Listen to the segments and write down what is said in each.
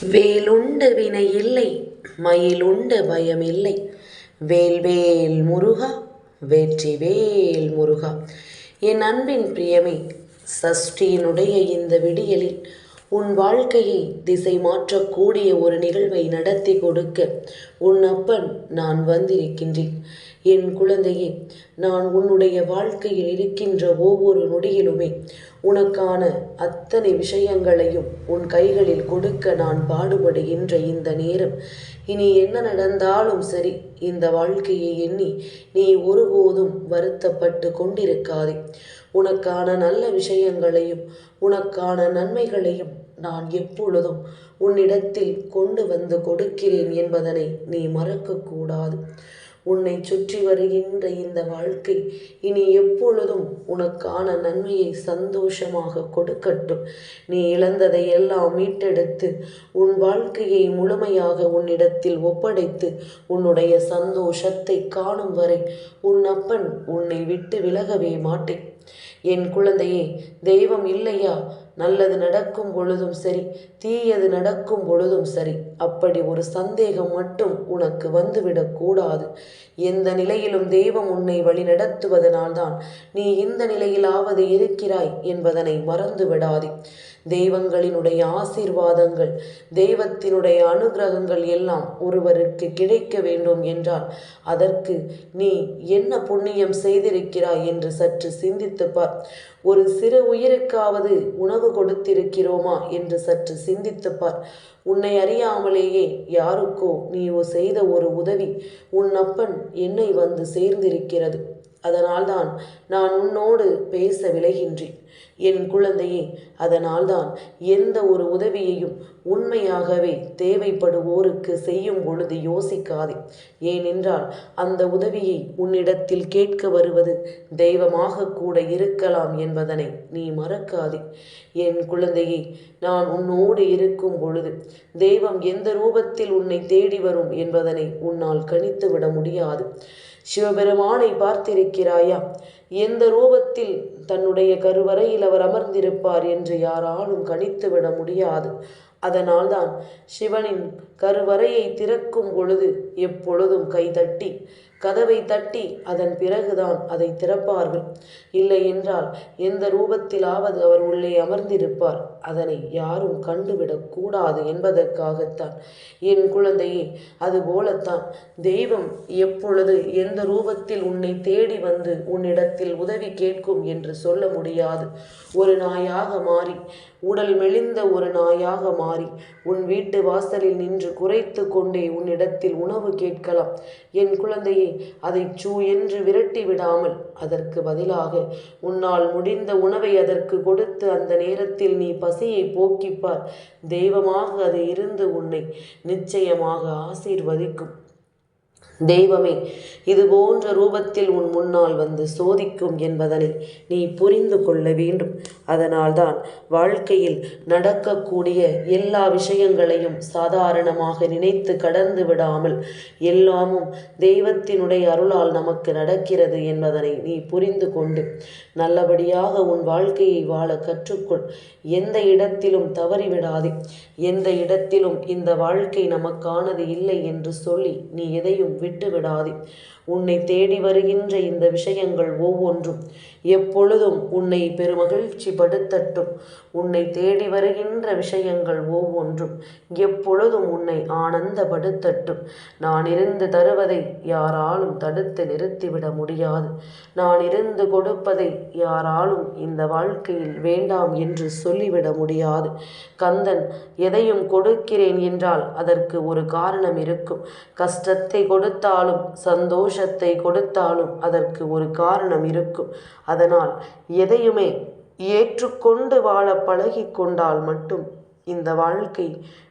வேலுண்டு வினை இல்லை மயிலுண்டு பயம் இல்லை. வேல்வேல் முருகா வெற்றிவேல் முருகா. என் அன்பின் பிரியமே சஷ்டியினுடைய இந்த விடியலில் உன் வாழ்க்கையை திசை மாற்றக்கூடிய ஒரு நிகழ்வை நடத்தி கொடுக்க உன் அப்பன் நான் வந்திருக்கின்றேன். என் குழந்தையே நான் உன்னுடைய வாழ்க்கையில் இருக்கின்ற ஒவ்வொரு நொடியிலுமே உனக்கான அத்தனை விஷயங்களையும் உன் கைகளில் கொடுக்க நான் பாடுபடுகின்ற இந்த நேரம் இனி என்ன நடந்தாலும் சரி இந்த வாழ்க்கையை எண்ணி நீ ஒருபோதும் வருத்தப்பட்டு கொண்டிருக்காதே. உனக்கான நல்ல விஷயங்களையும் உனக்கான நன்மைகளையும் நான் எப்பொழுதும் உன்னிடத்தில் கொண்டு வந்து கொடுக்கிறேன் என்பதனை நீ மறக்கக்கூடாது. உன்னை சுற்றி வருகின்ற இந்த வாழ்க்கை இனி எப்பொழுதும் உனக்கான நன்மையை சந்தோஷமாக கொடுக்கட்டும். நீ இழந்ததை எல்லாம் மீட்டெடுத்து உன் வாழ்க்கையை முழுமையாக உன்னிடத்தில் ஒப்படைத்து உன்னுடைய சந்தோஷத்தை காணும் வரை உன் அப்பன் உன்னை விட்டு விலகவே மாட்டேன். என் குழந்தையே தெய்வம் இல்லையா? நல்லது நடக்கும் பொழுதும் சரி தீயது நடக்கும் பொழுதும் சரி அப்படி ஒரு சந்தேகம் மட்டும் உனக்கு வந்துவிடக் கூடாது. எந்த நிலையிலும் தெய்வம் உன்னை வழி நடத்துவதனால்தான் நீ இந்த நிலையிலாவது இருக்கிறாய் என்பதனை மறந்து விடாதே தெய்வங்களினுடைய ஆசீர்வாதங்கள் தெய்வத்தினுடைய அனுகிரகங்கள் எல்லாம் ஒருவருக்கு கிடைக்க வேண்டும் என்றால் அதற்கு நீ என்ன புண்ணியம் செய்திருக்கிறாய் என்று சற்று சிந்தித்து பார். ஒரு சிறு உயிருக்காவது உணவு கொடுத்திருக்கிறோமா என்று சற்று சிந்தித்து பார். உன்னை அறியாமலேயே யாருக்கோ நீ செய்த ஒரு உதவி உன் அப்பன் என்னை வந்து சேர்ந்திருக்கிறது. அதனால்தான் நான் உன்னோடு பேச விளைகின்றேன். என் குழந்தையே அதனால்தான் எந்த ஒரு உதவியையும் உண்மையாகவே தேவைப்படுவோருக்கு செய்யும் பொழுது யோசிக்காதே. ஏனென்றால் அந்த உதவியை உன்னிடத்தில் கேட்க வருவது தெய்வமாக கூட இருக்கலாம் என்பதனை நீ மறக்காதே. என் குழந்தையே நான் உன்னோடு இருக்கும் பொழுது தெய்வம் எந்த ரூபத்தில் உன்னை தேடி வரும் என்பதனை உன்னால் கணித்து விட முடியாது. சிவபெருமானை பார்த்திருக்கிறாயா? எந்த ரூபத்தில் தன்னுடைய கருவறையில் அவர் அமர்ந்திருப்பார் என்று யாராலும் கணித்துவிட முடியாது. அதனால்தான் சிவனின் கருவறையை திறக்கும் பொழுது எப்பொழுதும் கைதட்டி கதவை தட்டி அதன் பிறகுதான் அதை திறப்பார்கள். இல்லை என்றால் எந்த ரூபத்திலாவது அவர் உள்ளே அமர்ந்திருப்பார். அதனை யாரும் கண்டுவிடக் கூடாது என்பதற்காகத்தான். என் குழந்தையே அதுபோலத்தான் தெய்வம் எப்பொழுது எந்த ரூபத்தில் உன்னை தேடி வந்து உன்னிடத்தில் உதவி கேட்கும் என்று சொல்ல முடியாது. ஒரு நாயாக மாறி உடல் மெலிந்த ஒரு நாயாக மாறி உன் வீட்டு வாசலில் நின்று குறைத்து கொண்டே உன்னிடத்தில் உணவு கேட்கலாம். என் குழந்தையே அதை சூ என்று விரட்டி விடாமல் அதற்கு பதிலாக உன்னால் முடிந்த உணவை அதற்கு கொடுத்து அந்த நேரத்தில் நீ பசியை போக்கிப்பார் தெய்வமாக அது இருந்து உன்னை நிச்சயமாக ஆசீர்வதிக்கும். தெய்வமே இது போன்ற ரூபத்தில் உன் முன்னால் வந்து சோதிக்கும் என்பதனை நீ புரிந்து கொள்ள வேண்டும். அதனால்தான் வாழ்க்கையில் நடக்கக்கூடிய எல்லா விஷயங்களையும் சாதாரணமாக நினைத்து கடந்து விடாமல் எல்லாமும் தெய்வத்தினுடைய அருளால் நமக்கு நடக்கிறது என்பதனை நீ புரிந்து கொண்டு நல்லபடியாக உன் வாழ்க்கையை வாழ கற்றுக்கொள். எந்த இடத்திலும் தவறிவிடாதே. எந்த இடத்திலும் இந்த வாழ்க்கை நமக்கானது இல்லை என்று சொல்லி நீ எதையும் விட்டு விடாதே உன்னை தேடி வருகின்ற இந்த விஷயங்கள் ஒவ்வொன்றும் எப்பொழுதும் உன்னை பெருமகிழ்ச்சி படுத்தட்டும் உன்னை தேடி வருகின்ற விஷயங்கள் ஒவ்வொன்றும் எப்பொழுதும் உன்னை ஆனந்தப்படுத்தட்டும். நான் இருந்து தருவதை யாராலும் தடுத்து நிறுத்திவிட முடியாது. நான் இருந்து கொடுப்பதை யாராலும் இந்த வாழ்க்கையில் வேண்டாம் என்று சொல்லிவிட முடியாது. கந்தன் எதையும் கொடுக்கிறேன் என்றால் அதற்கு ஒரு காரணம் இருக்கும். கஷ்டத்தை கொடுத்தாலும் சந்தோஷத்தை கொடுத்தாலும் அதற்கு ஒரு காரணம் இருக்கும். அதனால் எதையுமே ஏற்றுக்கொண்டு வாழ பழகி கொண்டால் மட்டும் இந்த வாழ்க்கை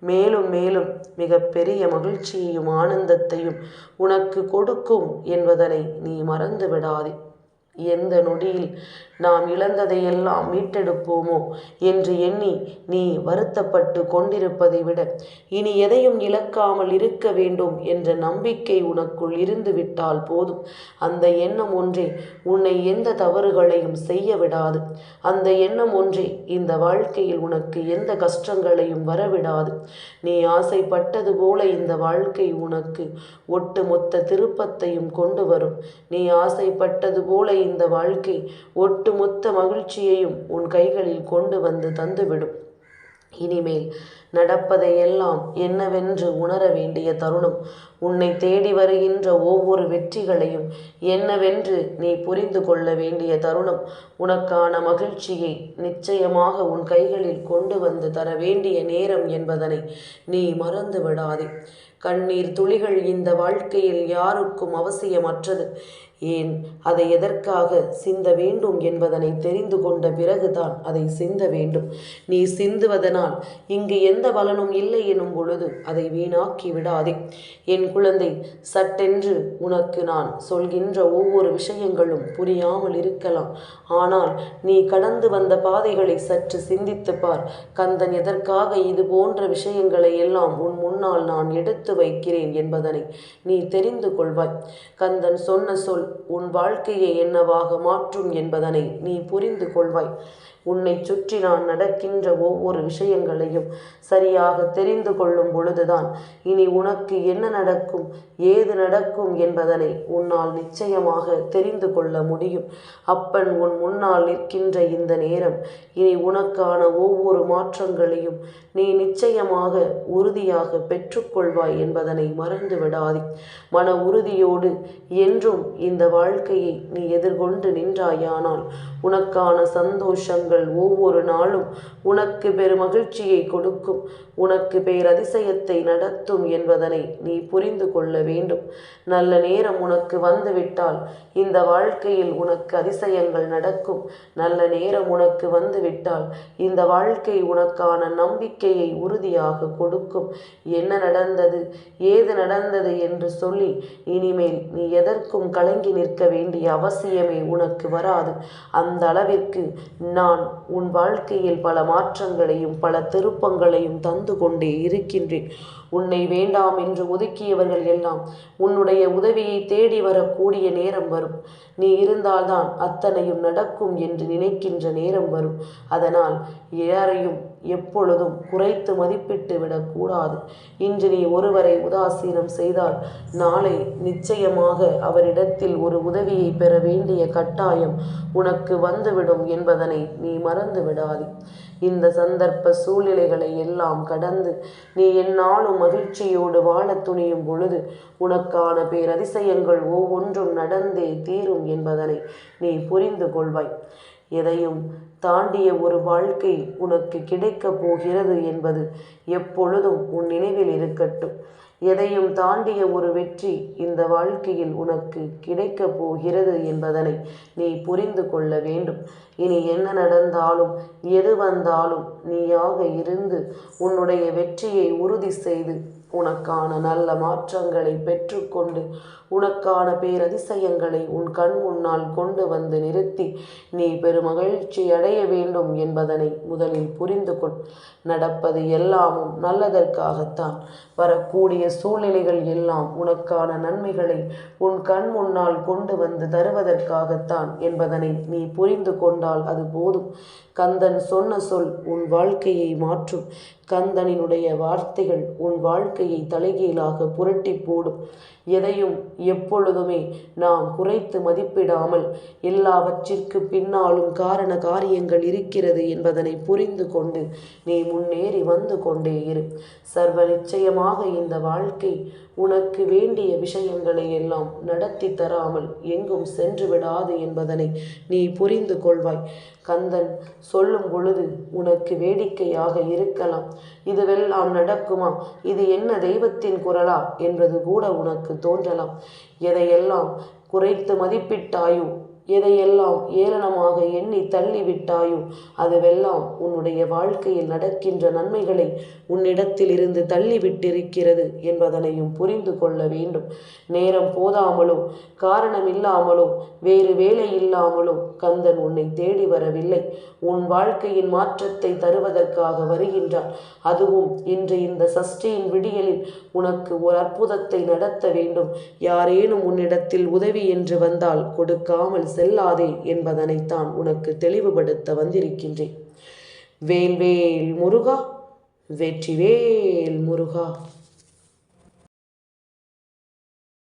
மேலும் மேலும் மிகப்பெரிய மகிழ்ச்சியையும் ஆனந்தத்தையும் உனக்கு கொடுக்கும் என்பதனை நீ மறந்து விடாதே எந்த நொடியில் நாம் இழந்ததையெல்லாம் மீட்டெடுப்போமோ என்று எண்ணி நீ வருத்தப்பட்டு கொண்டிருப்பதை விட இனி எதையும் இழக்காமல் இருக்க வேண்டும் என்ற நம்பிக்கை உனக்குள் இருந்து விட்டால் போதும். அந்த எண்ணம் ஒன்றே உன்னை எந்த தவறுகளையும் செய்ய விடாது. அந்த எண்ணம் ஒன்றே இந்த வாழ்க்கையில் உனக்கு எந்த கஷ்டங்களையும் வரவிடாது. நீ ஆசைப்பட்டது போல இந்த வாழ்க்கை உனக்கு ஒட்டுமொத்த திருப்பத்தையும் கொண்டு வரும். நீ ஆசைப்பட்டது போல இந்த வாழ்க்கை ஒட்டுமொத்த மகிழ்ச்சியையும் உன் கைகளில் கொண்டு வந்து தந்துவிடும். இனிமேல் நடப்பதையெல்லாம் என்னவென்று உணர வேண்டிய தருணம் உன்னை தேடி வருகின்ற ஒவ்வொரு வெற்றிகளையும் என்னவென்று நீ புரிந்து கொள்ள வேண்டிய தருணம் உனக்கான மகிழ்ச்சியை நிச்சயமாக உன் கைகளில் கொண்டு வந்து தர வேண்டிய நேரம் என்பதனை நீ மறந்து விடாதே கண்ணீர் துளிகள் இந்த வாழ்க்கையில் யாருக்கும் அவசியமற்றது. ஏன் அதை எதற்காக சிந்த வேண்டும் என்பதனை தெரிந்து கொண்ட பிறகுதான் அதை சிந்த வேண்டும். நீ சிந்துவதனால் இங்கு எந்த பலனும் இல்லை எனும் பொழுது அதை வீணாக்கி விடாதே. என் குழந்தை சட்டென்று உனக்கு நான் சொல்கின்ற ஒவ்வொரு விஷயங்களும் புரியாமல் இருக்கலாம். ஆனால் நீ கடந்து வந்த பாதைகளை சற்று சிந்தித்து பார். கந்தன் எதற்காக இது போன்ற விஷயங்களை எல்லாம் உன் முன்னால் நான் எடுத்து வைக்கிறேன் என்பதனை நீ தெரிந்து கொள்வாய். கந்தன் சொன்ன சொல் உன் வாழ்க்கையை என்னவாக மாற்றும் என்பதனை நீ புரிந்து கொள்வாய். உன்னை சுற்றி நான் நடக்கின்ற ஒவ்வொரு விஷயங்களையும் சரியாக தெரிந்து கொள்ளும் பொழுதுதான் இனி உனக்கு என்ன நடக்கும் ஏது நடக்கும் என்பதனை உன்னால் நிச்சயமாக தெரிந்து கொள்ள முடியும். அப்பன் உன் முன்னால் நிற்கின்ற இந்த நேரம் இனி உனக்கான ஒவ்வொரு மாற்றங்களையும் நீ நிச்சயமாக உறுதியாக பெற்றுக்கொள்வாய் என்பதனை மறந்து விடாதே. மன உறுதியோடு என்றும் இந்த வாழ்க்கையை நீ எதிர்கொண்டு நின்றாயானால் உனக்கான சந்தோஷங்கள் ஒவ்வொரு நாளும் உனக்கு பெருமகிழ்ச்சியை கொடுக்கும். உனக்கு பேரதிசயத்தை நடத்தும் என்பதனை நீ புரிந்து கொள்ள வேண்டும். நல்ல நேரம் உனக்கு வந்துவிட்டால் இந்த வாழ்க்கையில் உனக்கு அதிசயங்கள் நடக்கும். நல்ல நேரம் உனக்கு வந்துவிட்டால் இந்த வாழ்க்கை உனக்கான நம்பிக்கையை உறுதியாக கொடுக்கும். என்ன நடந்தது? ஏது நடந்தது என்று சொல்லி இனிமேல் நீ எதற்கும் கலங்கி நிற்க வேண்டிய அவசியமே உனக்கு வராது. அந்த அளவிற்கு நான் உன் வாழ்க்கையில் பல மாற்றங்களையும் பல திருப்பங்களையும் தந்து கொண்டே இருக்கின்றேன். உன்னை வேண்டாம் என்று ஒதுக்கியவர்கள் எல்லாம் உன்னுடைய உதவியை தேடி வரக்கூடிய நேரம் வரும். நீ இருந்தால்தான் அத்தனையும் நடக்கும் என்று நினைக்கின்ற நேரம் வரும். அதனால் யாரையும் எப்பொழுதும் குறைத்து மதிப்பிட்டு விடக்கூடாது. இன்று நீ ஒருவரை உதாசீனம் செய்தால் நாளை நிச்சயமாக அவரிடத்தில் ஒரு உதவியை பெற வேண்டிய கட்டாயம் உனக்கு வந்துவிடும் என்பதனை நீ மறந்து விடாதே. இந்த சந்தர்ப்ப சூழ்நிலைகளை எல்லாம் கடந்து நீ என்னாலும் மகிழ்ச்சியோடு வாழ துணியும் பொழுது உனக்கான பேரதிசயங்கள் ஒவ்வொன்றும் நடந்தே தீரும் என்பதனை நீ புரிந்து கொள்வாய். எதையும் தாண்டிய ஒரு வாழ்க்கை உனக்கு கிடைக்கப் போகிறது என்பது எப்பொழுதும் உன் நினைவில் இருக்கட்டும். எதையும் தாண்டிய ஒரு வெற்றி இந்த வாழ்க்கையில் உனக்கு கிடைக்கப் போகிறது என்பதனை நீ புரிந்து கொள்ள வேண்டும். இனி என்ன நடந்தாலும் எது வந்தாலும் நீயாக இருந்து உன்னுடைய வெற்றியை உறுதி செய்து உனக்கான நல்ல மாற்றங்களை பெற்றுக்கொண்டு உனக்கான பேரதிசயங்களை உன் கண் முன்னால் கொண்டு வந்து நிறுத்தி நீ பெருமகிழ்ச்சி அடைய வேண்டும் என்பதனை முதலில் புரிந்து கொள். நடப்பது எல்லாமும் நல்லதற்காகத்தான். வரக்கூடிய சூழ்நிலைகள் எல்லாம் உனக்கான நன்மைகளை உன் கண் முன்னால் கொண்டு வந்து தருவதற்காகத்தான் என்பதனை நீ புரிந்து கொண்டால் அது போதும். கந்தன் சொன்ன சொல் உன் வாழ்க்கையை மாற்றும். கந்தனினுடைய வார்த்தைகள் உன் வாழ்க்கையை தலைகீழாக புரட்டி போடும். எதையும் எப்பொழுதுமே நாம் குறைத்து மதிப்பிடாமல் எல்லாவற்றிற்கு பின்னாலும் காரண காரியங்கள் இருக்கிறது என்பதனை புரிந்து கொண்டு நீ முன்னேறி வந்து கொண்டே இரு. சர்வ நிச்சயமாக இந்த வாழ்க்கை உனக்கு வேண்டிய விஷயங்களை எல்லாம் நடத்தி தராமல் எங்கும் சென்று விடாது என்பதனை நீ புரிந்து கொள்வாய். கந்தன் சொல்லும் பொழுது உனக்கு வேடிக்கையாக இருக்கலாம். இதுவெல்லாம் நடக்குமா? இது என்ன தெய்வத்தின் குரலா? என்பது கூட உனக்கு தோன்றலாம். எதையெல்லாம் குறைத்து மதிப்பிட்டாயோ எதையெல்லாம் ஏளனமாக எண்ணி தள்ளிவிட்டாயோ அதுவெல்லாம் உன்னுடைய வாழ்க்கையில் நடக்கின்ற நன்மைகளை உன்னிடத்தில் இருந்து தள்ளிவிட்டிருக்கிறது என்பதனையும் புரிந்து கொள்ள வேண்டும். நேரம் போதாமலோ காரணம் இல்லாமலோ வேறு வேலை இல்லாமலோ கந்தன் உன்னை தேடி வரவில்லை. உன் வாழ்க்கையின் மாற்றத்தை தருவதற்காக வருகின்றார் அதுவும் இன்று இந்த சஷ்டியின் விடியலில் உனக்கு ஒரு அற்புதத்தை நடத்த வேண்டும். யாரேனும் உன்னிடத்தில் உதவி என்று வந்தால் கொடுக்காமல் செல்லாதே என்பதனைத்தான் உனக்கு தெளிவுபடுத்த வந்திருக்கின்றேன். வேல்வேல் முருகா வெற்றிவேல் முருகா.